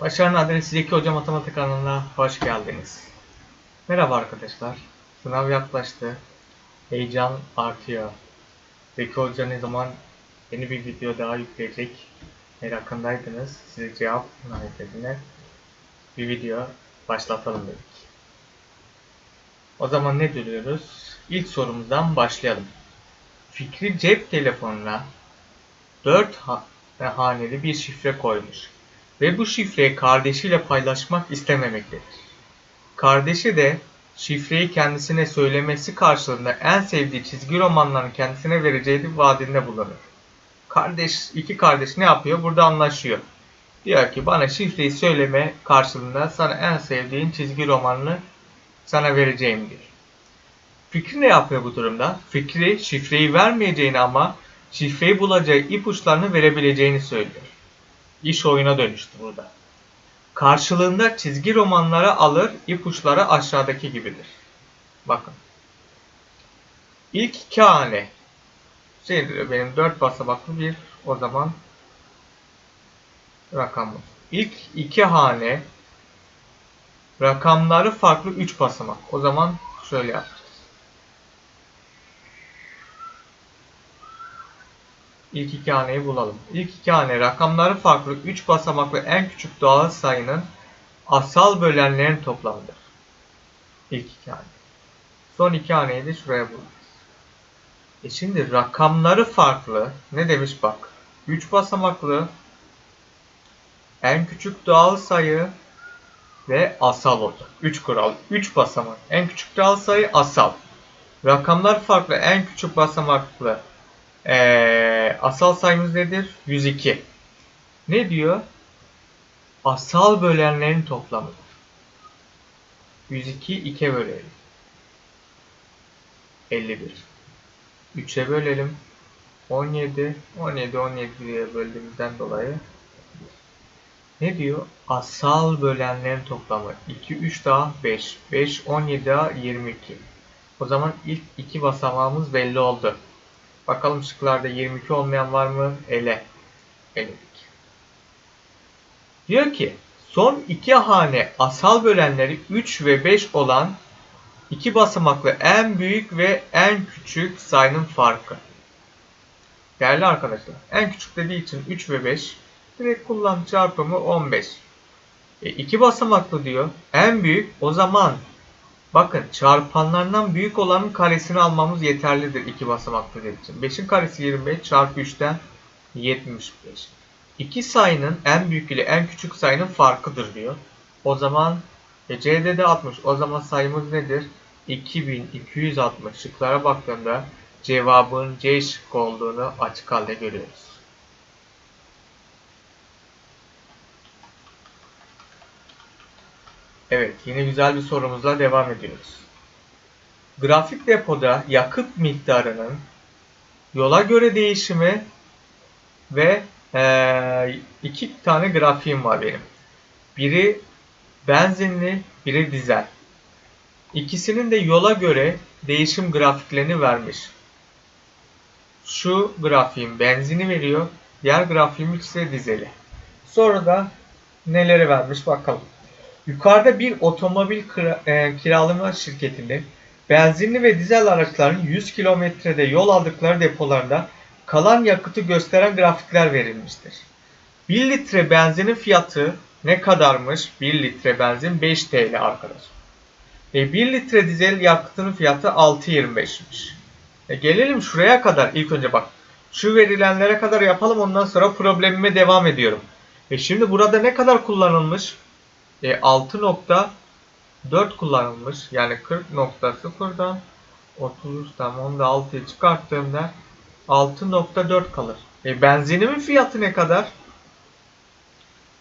Başarın adresi Zeki Hoca Matematik kanalına hoş geldiniz. Merhaba arkadaşlar. Sınav yaklaştı. Heyecan artıyor. Zeki Hoca ne zaman yeni bir video daha yükleyecek merakındaydınız. Size cevap nihayetine bir video başlatalım dedik. O zaman ne diyoruz? İlk sorumuzdan başlayalım. Fikri cep telefonuna 4 ha- haneli bir şifre koymuş ve bu şifreyi kardeşiyle paylaşmak istememektedir. Kardeşi de şifreyi kendisine söylemesi karşılığında en sevdiği çizgi romanlarını kendisine vereceği vaadinde bulunur. Kardeş, iki kardeş ne yapıyor? Burada anlaşıyor. Diyor ki bana şifreyi söyleme karşılığında sana en sevdiğin çizgi romanını sana vereceğim diyor. Fikri ne yapıyor bu durumda? Fikri şifreyi vermeyeceğini ama şifreyi bulacağı ipuçlarını verebileceğini söylüyor. İş oyuna dönüştü burada. Karşılığında çizgi romanları alır, ipuçları aşağıdaki gibidir. Bakın. İlk iki hane. Şeydir benim dört basamaklı bir o zaman rakamım. İlk iki hane rakamları farklı 3 basamak. O zaman şöyle yapacağız. İlk iki haneyi bulalım. İlk iki hane rakamları farklı 3 basamaklı en küçük doğal sayının asal bölenlerin toplamıdır. İlk iki hane. Son iki haneyi de şuraya bulacağız. E şimdi rakamları farklı. Ne demiş bak. 3 basamaklı en küçük doğal sayı ve asal olacak. 3 kural. 3 basamak. En küçük doğal sayı asal. Rakamlar farklı. En küçük basamaklı ee, asal sayımız nedir? 102. Ne diyor? Asal bölenlerin toplamıdır. 102 2'ye bölelim. 51. 3'e bölelim. 17. 17 17 diye böldüğümüzden dolayı ne diyor? Asal bölenlerin toplamı. 2, 3 daha 5. 5, 17 daha 22. O zaman ilk iki basamağımız belli oldu. Bakalım şıklarda 22 olmayan var mı? Ele. Eledik. Diyor ki son iki hane asal bölenleri 3 ve 5 olan iki basamaklı en büyük ve en küçük sayının farkı. Değerli arkadaşlar en küçük dediği için 3 ve 5 direkt kullan çarpımı 15. E, iki basamaklı diyor. En büyük o zaman bakın çarpanlarından büyük olanın karesini almamız yeterlidir iki basamaklı için. 5'in karesi 25 çarpı 3'ten 75. İki sayının en büyük ile en küçük sayının farkıdır diyor. O zaman e, C'de de 60. O zaman sayımız nedir? 2260. Şıklara baktığımda cevabın C şıkkı olduğunu açık halde görüyoruz. Evet, yine güzel bir sorumuzla devam ediyoruz. Grafik depoda yakıt miktarının yola göre değişimi ve e, iki tane grafiğim var benim. Biri benzinli, biri dizel. İkisinin de yola göre değişim grafiklerini vermiş. Şu grafiğin benzini veriyor, diğer grafiğim ise dizeli. Sonra da neleri vermiş bakalım. Yukarıda bir otomobil e, kiralama şirketinde benzinli ve dizel araçların 100 kilometrede yol aldıkları depolarında kalan yakıtı gösteren grafikler verilmiştir. 1 litre benzinin fiyatı ne kadarmış? 1 litre benzin 5 TL arkadaşlar. E, 1 litre dizel yakıtının fiyatı 6.25'miş. E, gelelim şuraya kadar ilk önce bak. Şu verilenlere kadar yapalım ondan sonra problemime devam ediyorum. E şimdi burada ne kadar kullanılmış? E, 6.4 kullanılmış. Yani 40.0'dan 33'ten onu da 6'ya çıkarttığımda 6.4 kalır. E, benzinimin fiyatı ne kadar?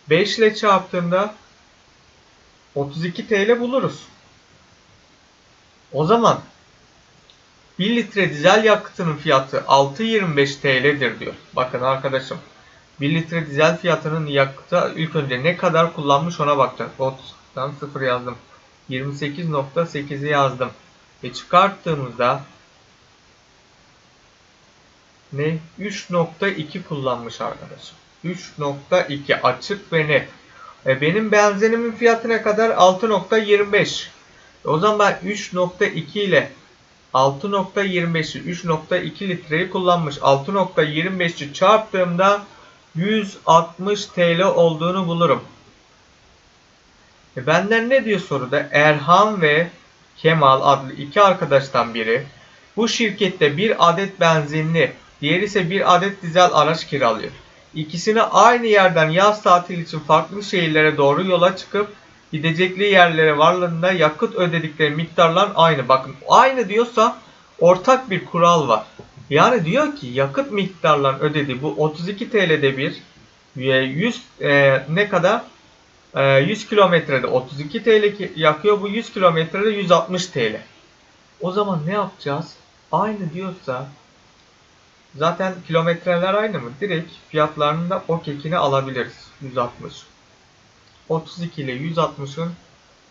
5 ile çarptığımda 32 TL buluruz. O zaman 1 litre dizel yakıtının fiyatı 6.25 TL'dir diyor. Bakın arkadaşım 1 litre dizel fiyatının yakıtı ilk önce ne kadar kullanmış ona bakacağız. 30'dan 0 yazdım. 28.8'i yazdım. Ve çıkarttığımızda ne? 3.2 kullanmış arkadaşım. 3.2 açık ve net. E, benim benzinimin fiyatı ne kadar? 6.25. O zaman ben 3.2 ile 6.25'i 3.2 litreyi kullanmış. 6.25'i çarptığımda 160 TL olduğunu bulurum. E benden ne diyor soruda? Erhan ve Kemal adlı iki arkadaştan biri bu şirkette bir adet benzinli, diğeri ise bir adet dizel araç kiralıyor. İkisini aynı yerden yaz tatil için farklı şehirlere doğru yola çıkıp gidecekleri yerlere varlığında yakıt ödedikleri miktarlar aynı. Bakın aynı diyorsa ortak bir kural var. Yani diyor ki yakıt miktarlarının ödediği bu 32 TL'de bir 100 e, ne kadar? E, 100 kilometrede 32 TL yakıyor. Bu 100 kilometrede 160 TL. O zaman ne yapacağız? Aynı diyorsa zaten kilometreler aynı mı? Direkt fiyatlarını da o kekini alabiliriz. 160. 32 ile 160'ın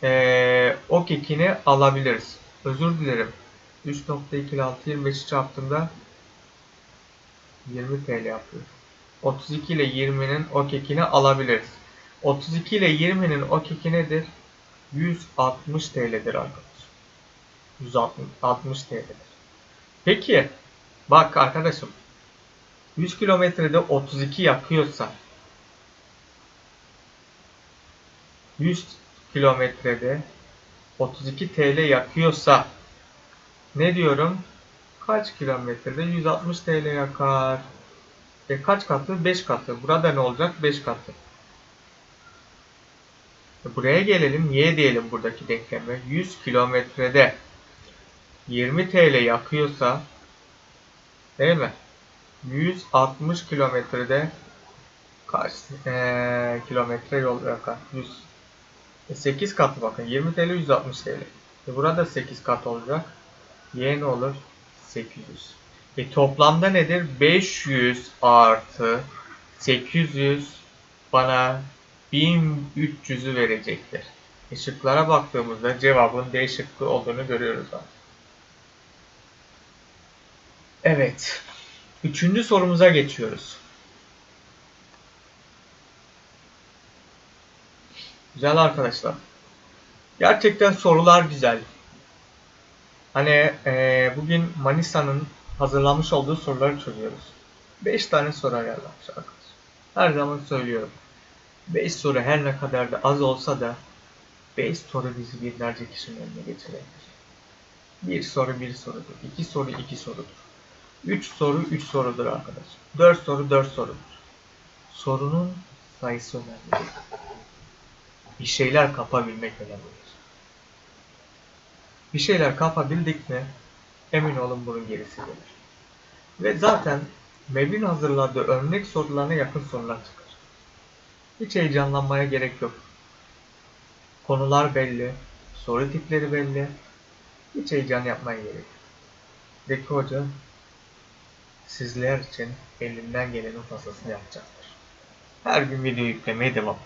eee o kekini alabiliriz. Özür dilerim. 3.2 ile 6.25'i çarptığımda 20 TL yapıyor. 32 ile 20'nin o kekini alabiliriz. 32 ile 20'nin o keki nedir? 160 TL'dir arkadaşlar. 160 TL'dir. Peki bak arkadaşım 100 kilometrede 32 yakıyorsa 100 kilometrede 32 TL yakıyorsa ne diyorum? Kaç kilometrede 160 TL yakar? E kaç katı? 5 katı. Burada ne olacak? 5 katı. E Buraya gelelim. Y diyelim buradaki denkleme. 100 kilometrede 20 TL yakıyorsa değil mi? 160 kilometrede kaç eee, kilometre yol yakar? 100 e, 8 katı bakın. 20 TL 160 TL. E burada 8 kat olacak. Y ne olur? 800. E toplamda nedir? 500 artı 800 bana 1300'ü verecektir. E şıklara baktığımızda cevabın D şıkkı olduğunu görüyoruz abi. Evet. Üçüncü sorumuza geçiyoruz. Güzel arkadaşlar. Gerçekten sorular güzel. Hani eee, bugün Manisa'nın hazırlamış olduğu soruları çözüyoruz. 5 tane soru ayarlamış arkadaşlar. Her zaman söylüyorum. 5 soru her ne kadar da az olsa da 5 soru bizi binlerce kişinin önüne getirebilir. Bir soru bir sorudur. İki soru iki sorudur. 3 soru 3 sorudur arkadaşlar. 4 soru 4 sorudur. Sorunun sayısı önemli. Bir şeyler kapabilmek önemlidir. Bir şeyler kapabildik mi emin olun bunun gerisi gelir. Ve zaten MEB'in hazırladığı örnek sorularına yakın sorular çıkar. Hiç heyecanlanmaya gerek yok. Konular belli, soru tipleri belli. Hiç heyecan yapmaya gerek yok. Zeki Hoca sizler için elinden gelenin fazlasını yapacaktır. Her gün video yüklemeye devam.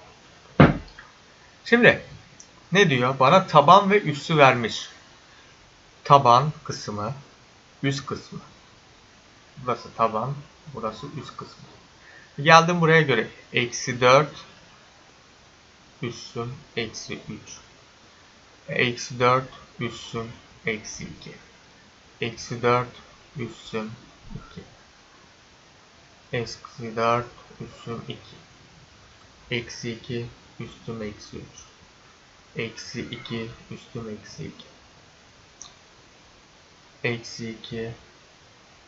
Şimdi ne diyor? Bana taban ve üssü vermiş. Taban kısmı, üst kısmı. Burası taban, burası üst kısmı. Geldim buraya göre. Eksi 4 üssüm eksi 3. Eksi 4 üssüm eksi 2. Eksi 4 üssüm 2. Eksi 4 üssüm 2. Eksi 2 üstüm eksi 3. Eksi 2 üstüm eksi 2. Eksi 2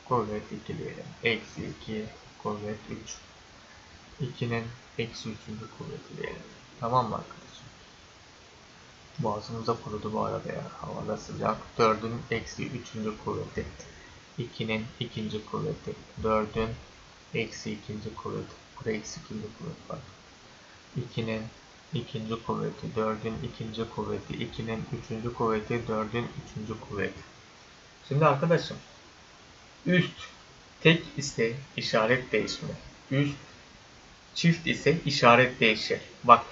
kuvvet 2 diyelim. Eksi 2 kuvvet 3. 2'nin eksi 3. kuvveti diyelim. Tamam mı arkadaşlar? Boğazımıza kurudu bu arada ya. Havada sıcak. 4'ün eksi 3. kuvveti. 2'nin ikinci kuvveti. 4'ün eksi ikinci kuvveti. Burada eksi ikinci kuvvet var. 2'nin ikinci kuvveti, 4'ün ikinci kuvveti, 2'nin üçüncü kuvveti, 4'ün üçüncü kuvveti. Şimdi arkadaşım üst tek ise işaret değişimi. Üst çift ise işaret değişir. Bak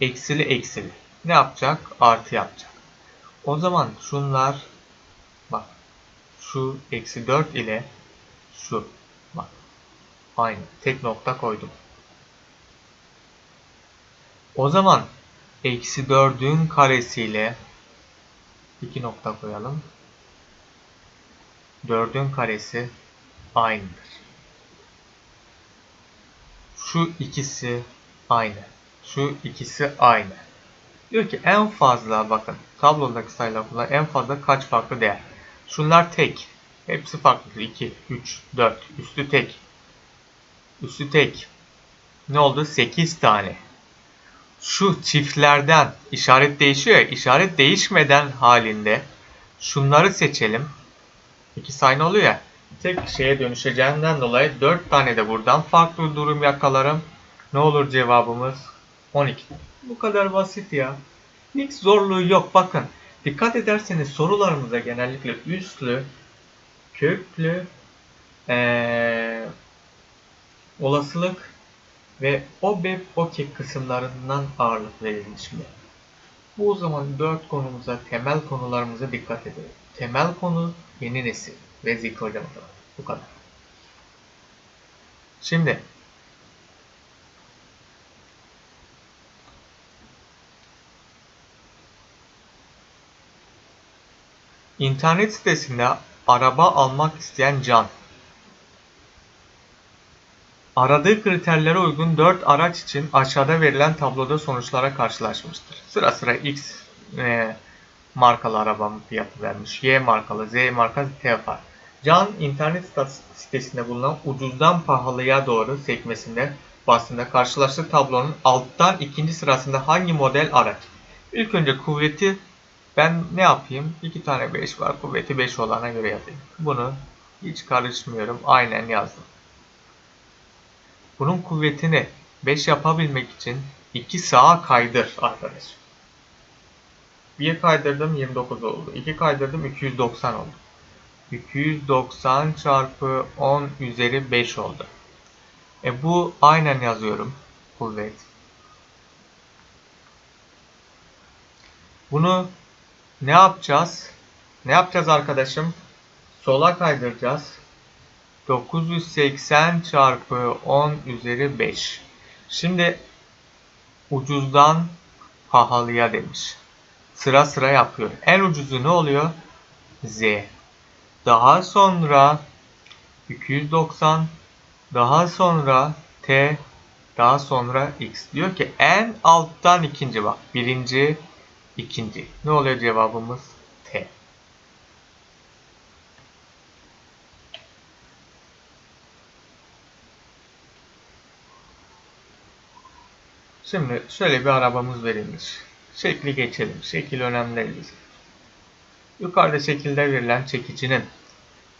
eksili eksili. Ne yapacak? Artı yapacak. O zaman şunlar bak şu eksi 4 ile şu bak aynı tek nokta koydum. O zaman eksi 4'ün karesiyle 2 nokta koyalım. 4'ün karesi aynıdır. Şu ikisi aynı. Şu ikisi aynı. Diyor ki en fazla bakın tablodaki sayılar kullan en fazla kaç farklı değer. Şunlar tek. Hepsi farklı. 2, 3, 4. Üstü tek. Üstü tek. Ne oldu? 8 tane. Şu çiftlerden işaret değişiyor ya. işaret değişmeden halinde şunları seçelim. İkisi aynı oluyor ya. Tek şeye dönüşeceğinden dolayı 4 tane de buradan farklı durum yakalarım. Ne olur cevabımız 12. Bu kadar basit ya. Hiç zorluğu yok. Bakın dikkat ederseniz sorularımıza genellikle üstlü, köklü, ee, olasılık ve o ve OKE kısımlarından ağırlık verilmiş mi? Bu zaman 4 konumuza, temel konularımıza dikkat edelim. Temel konu yeni nesil ve hocamız var. Bu kadar. Şimdi İnternet sitesinde araba almak isteyen Can. Aradığı kriterlere uygun 4 araç için aşağıda verilen tabloda sonuçlara karşılaşmıştır. Sıra sıra X e, markalı arabamın fiyatı vermiş. Y markalı, Z marka, T var. Can internet sitesinde bulunan ucuzdan pahalıya doğru sekmesinde bastığında karşılaştığı tablonun alttan ikinci sırasında hangi model araç? İlk önce kuvveti ben ne yapayım? 2 tane 5 var. Kuvveti 5 olana göre yazayım. Bunu hiç karışmıyorum. Aynen yazdım. Bunun kuvvetini 5 yapabilmek için 2 sağa kaydır arkadaş. 1 kaydırdım 29 oldu. 2 kaydırdım 290 oldu. 290 çarpı 10 üzeri 5 oldu. E bu aynen yazıyorum. Kuvvet. Bunu ne yapacağız? Ne yapacağız arkadaşım? Sola kaydıracağız. 980 çarpı 10 üzeri 5. Şimdi ucuzdan pahalıya demiş. Sıra sıra yapıyor. En ucuzu ne oluyor? Z. Daha sonra 290. Daha sonra T. Daha sonra X. Diyor ki en alttan ikinci bak. Birinci, ikinci. Ne oluyor cevabımız? T. Şimdi şöyle bir arabamız verilmiş. Şekli geçelim. Şekil önemli değil. Yukarıda şekilde verilen çekicinin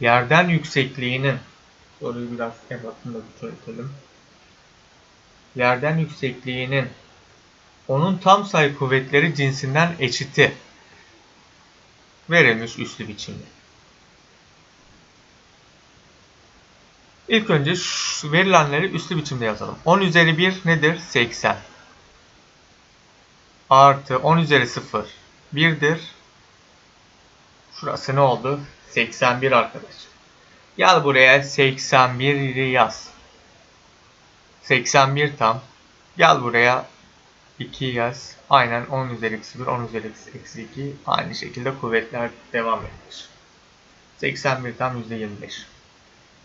yerden yüksekliğinin soruyu biraz ebatında büyütelim. Yerden yüksekliğinin onun tam sayı kuvvetleri cinsinden eşiti verilmiş üslü biçimde. İlk önce verilenleri üslü biçimde yazalım. 10 üzeri 1 nedir? 80. Artı 10 üzeri 0 1'dir. Şurası ne oldu? 81 arkadaş. Gel buraya 81'i yaz. 81 tam. Gel buraya 2 yaz. Aynen 10 üzeri eksi 1, 10 üzeri eksi 2. Aynı şekilde kuvvetler devam etmiş. 81 tam %25.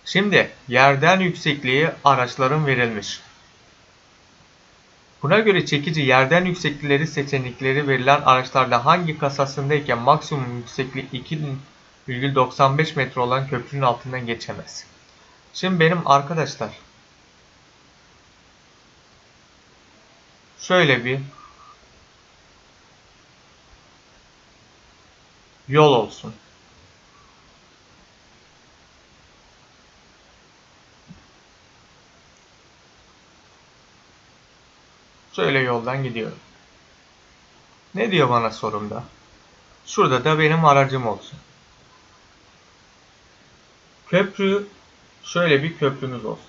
Şimdi yerden yüksekliği araçların verilmiş. Buna göre çekici yerden yükseklikleri seçenekleri verilen araçlarda hangi kasasındayken maksimum yüksekliği 2,95 metre olan köprünün altından geçemez. Şimdi benim arkadaşlar şöyle bir yol olsun. Şöyle yoldan gidiyorum. Ne diyor bana sorumda? Şurada da benim aracım olsun. Köprü şöyle bir köprümüz olsun.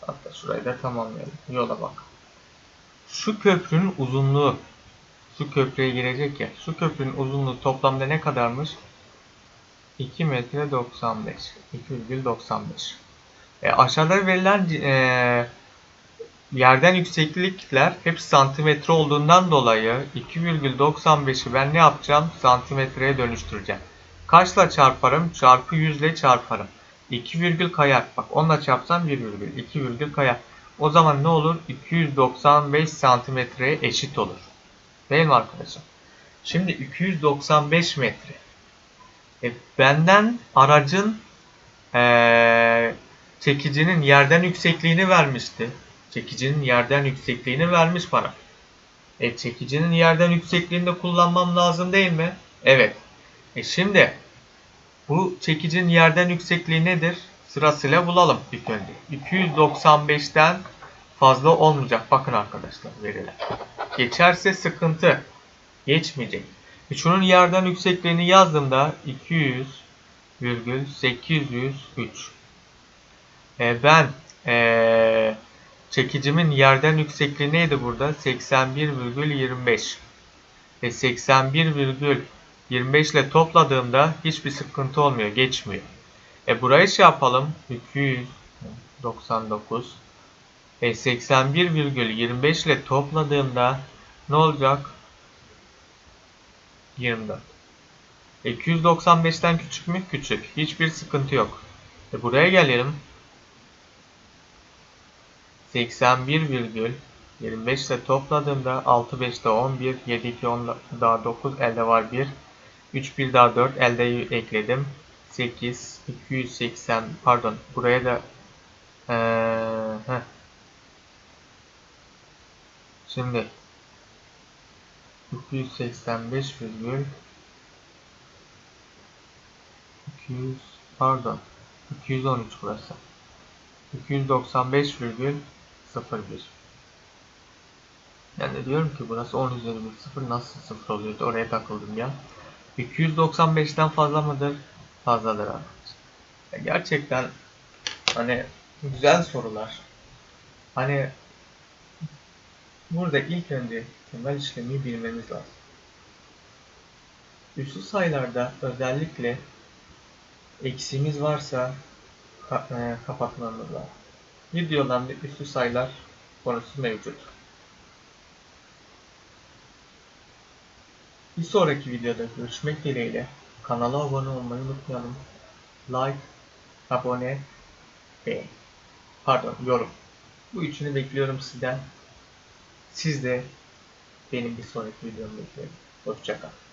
Hatta şurayı da tamamlayalım. Yola bak. Şu köprünün uzunluğu şu köprüye girecek ya. Şu köprünün uzunluğu toplamda ne kadarmış? 2 metre 95. 2,95. E, aşağıda verilen e, yerden yükseklikler hep santimetre olduğundan dolayı 2,95'i ben ne yapacağım? Santimetreye dönüştüreceğim. Kaçla çarparım? Çarpı 100 ile çarparım. 2 virgül kayar. Bak onunla çarpsam 1 virgül. 2 virgül kayar. O zaman ne olur? 295 santimetreye eşit olur. Değil mi arkadaşım? Şimdi 295 metre. E, benden aracın ee, çekicinin yerden yüksekliğini vermişti. Çekicinin yerden yüksekliğini vermiş bana. E çekicinin yerden yüksekliğini de kullanmam lazım değil mi? Evet. E şimdi bu çekicinin yerden yüksekliği nedir? Sırasıyla bulalım ilk önce. 295'ten fazla olmayacak. Bakın arkadaşlar veriler. Geçerse sıkıntı. Geçmeyecek. E şunun yerden yüksekliğini yazdığımda 200,803. E ben e, çekicimin yerden yüksekliği neydi burada? 81,25. E 81,25 ile topladığımda hiçbir sıkıntı olmuyor. Geçmiyor. E burayı şey yapalım. 299. E 81,25 ile topladığımda ne olacak? 24. E 295'ten küçük mü? Küçük. Hiçbir sıkıntı yok. E buraya gelelim. 81,25 ile topladığımda 6 5'te 11, 7 2 10 daha 9, elde var 1. 3 1 daha 4, elde ekledim. 8 280 pardon buraya da ee. Şimdi 285 virgül 200 pardon 213 burası 295 virgül 01 ben de diyorum ki burası 10 üzeri 0 nasıl 0 oluyordu oraya takıldım ya 295'ten fazla mıdır? Fazladır arkadaşlar. Gerçekten hani güzel sorular. Hani burada ilk önce temel işlemi bilmemiz lazım. Üslü sayılarda özellikle eksiğimiz varsa e, kapatmamız lazım. Videolarda üslü sayılar konusu mevcut. Bir sonraki videoda görüşmek dileğiyle. Kanala abone olmayı unutmayalım. Like, abone, beğen. Pardon, yorum. Bu üçünü bekliyorum sizden. Siz de benim bir sonraki videomu bekleyin. Hoşçakalın.